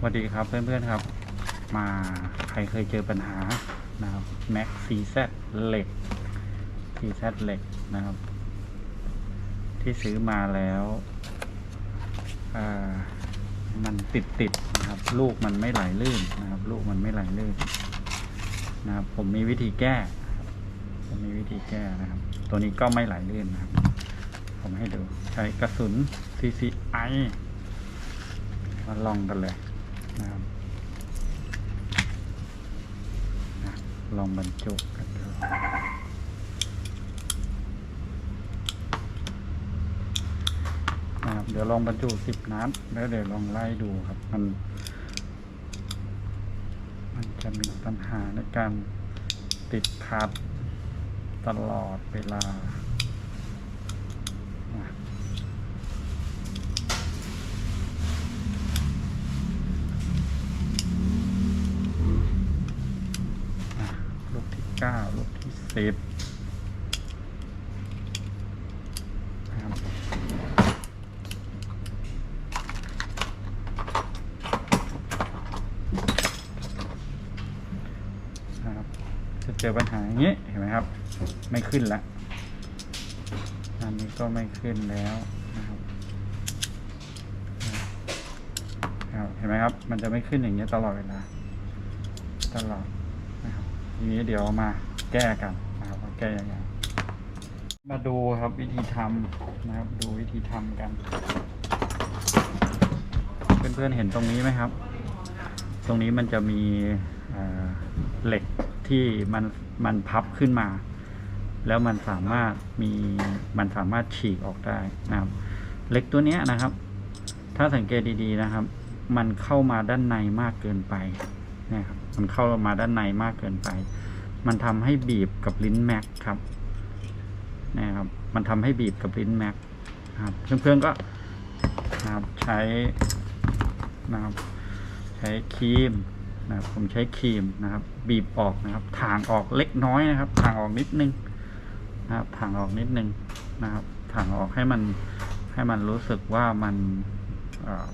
สวัสดีครับเพื่อนๆครับ มาใครเคยเจอปัญหานะครับ Mac CZ เหล็ก CZ เหล็กนะครับ ที่ซื้อมาแล้วมันติดติดนะครับ ลูกมันไม่ไหลลื่นนะครับ ลูกมันไม่ไหลลื่นนะครับ ผมมีวิธีแก้นะครับผมมีวิธีแก้นะครับ ตัวนี้ก็ไม่ไหลลื่นนะครับ ผมให้ดูใช้กระสุน CCI มาลองกันเลย นะครับนะลองบรรจุกันดูนะครับเดี๋ยวลองบรรจุสิบนัดแล้วเดี๋ยวลองไล่ดูครับ มัน มันจะมีปัญหาในการติดขัดตลอดเวลานะ อะลูกที่ เก้าลูกที่สิบนะครับจะเจอปัญหาอย่างนี้เห็นไหมครับ ไม่ขึ้นแล้วอันนี้ก็ไม่ขึ้นแล้วนะครับเห็นไหมครับ มันจะไม่ขึ้นอย่างนี้ยตลอดเวลาตลอด ทีนี้เดี๋ยวมาแก้กันนะครับว่าแก้ยังไงมาดูครับวิธีทำนะครับ ดูวิธีทำกัน เพื่อนๆเห็นตรงนี้ไหมครับ ตรงนี้มันจะมีเเหล็กที่มันมันพับขึ้นมา แล้วมันสามารถมีมันสามารถฉีกออกได้นะครับเหล็กตัวนี้นะครับ ถ้าสังเกตดีๆนะครับ มันเข้ามาด้านในมากเกินไป นะครับมันเข้ามาด้านในมากเกินไป มันทำให้บีบกับลิ้นแม็กครับนะครับ มันทำให้บีบกับลิ้นแม็กครับเพื่อนๆก็นะครับใช้นะครับใช้ครีมนะครับผมใช้ครีมนะครับ บีบออกนะครับถางออกเล็กน้อยนะครับถางออกนิดนึงนะครับถางออกนิดนึงนะครับถางออกให้มันให้มันรู้สึกว่ามันเอ่อ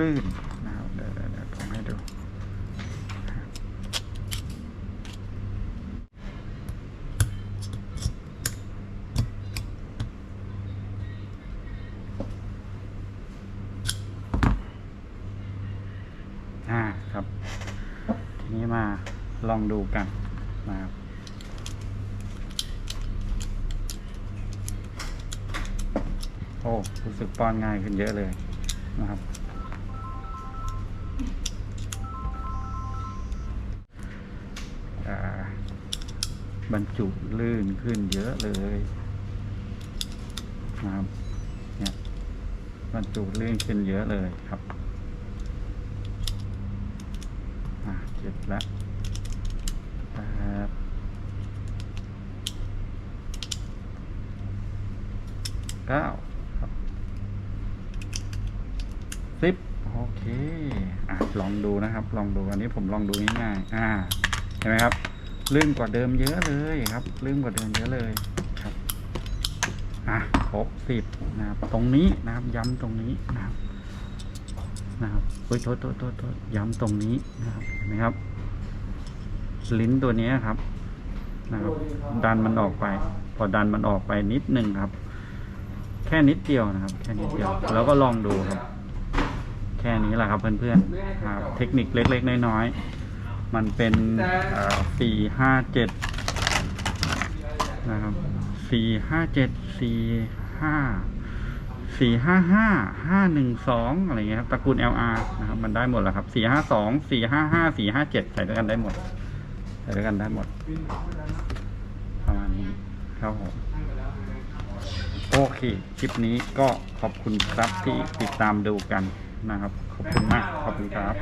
ลื่นๆนะครับเดี๋ยวเดี๋ยวเดี๋ยวผมให้ดู อ่าครับ ทีนี้มาลองดูกันนะครับโอ้ รู้สึกป้อนง่ายขึ้นเยอะเลยนะครับอ่าบรรจุลื่นขึ้นเยอะเลยนะครับ เนี่ย บรรจุลื่นขึ้นเยอะเลยครับ อ่าเจ็บแล้วแปดเก้าครับสิบโอเคอะลองดูนะครับ ลองดูอันนี้ผมลองดูง่ายๆอ่าเห็นไหมครับลื่นกว่าเดิมเยอะเลยครับลื่นกว่าเดิมเยอะเลยครับอะครบสิบนะครับตรงนี้นะครับย้ำตรงนี้นะครับ นะครับโอ้ยโทษโทษโทษโทษย้ำตรงนี้นะครับเห็นไหมครับ ลิ้นตัวนี้ครับนะครับ ดันมันออกไป พอดันมันออกไปนิดนึงครับ แค่นิดเดียวนะครับ แค่นิดเดียว แล้วก็ลองดูครับ แค่นี้แหละครับเพื่อนๆครับ เทคนิคเล็ก ๆ น้อยๆมันเป็นสี่ห้าเจ็ดนะครับสี่ห้าเจ็ดสี่ห้า สี่ห้าห้าห้าหนึ่งสองอะไรเงี้ยครับตระกูล LR นะครับมันได้หมดแล้วครับสี่ห้าสองสี่ห้าห้าสี่ห้าเจ็ดใส่ด้วยกันได้หมด ใส่ด้วยกันได้หมดประมาณนี้ครับผมโอเค คลิปนี้ก็ขอบคุณครับที่ติดตามดูกันนะครับ ขอบคุณมาก ขอบคุณครับ